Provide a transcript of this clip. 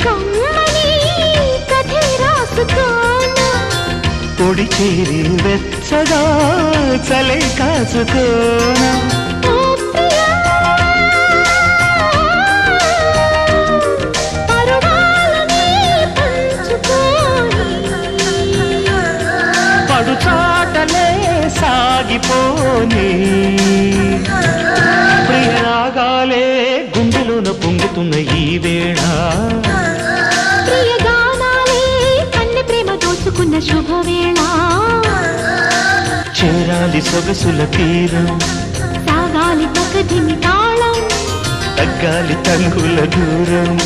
కమ్మని కథే రాసుకోనా పొడి చేరి వెచ్చగా చలే కాచుకోనా. ఓ ప్రియా పరువాలని పంచుకోని. పడు చాటలే సాగిపోని ప్రియరాగాలే గుండెలోన పొంగుతున్న ఈ వేళ. దోచుకున్న శుభవేళ. చేరాలి సొగసుల తీరం. సాగాలి పకదిమి తాళం. తగ్గాలి తంగుల దూరం.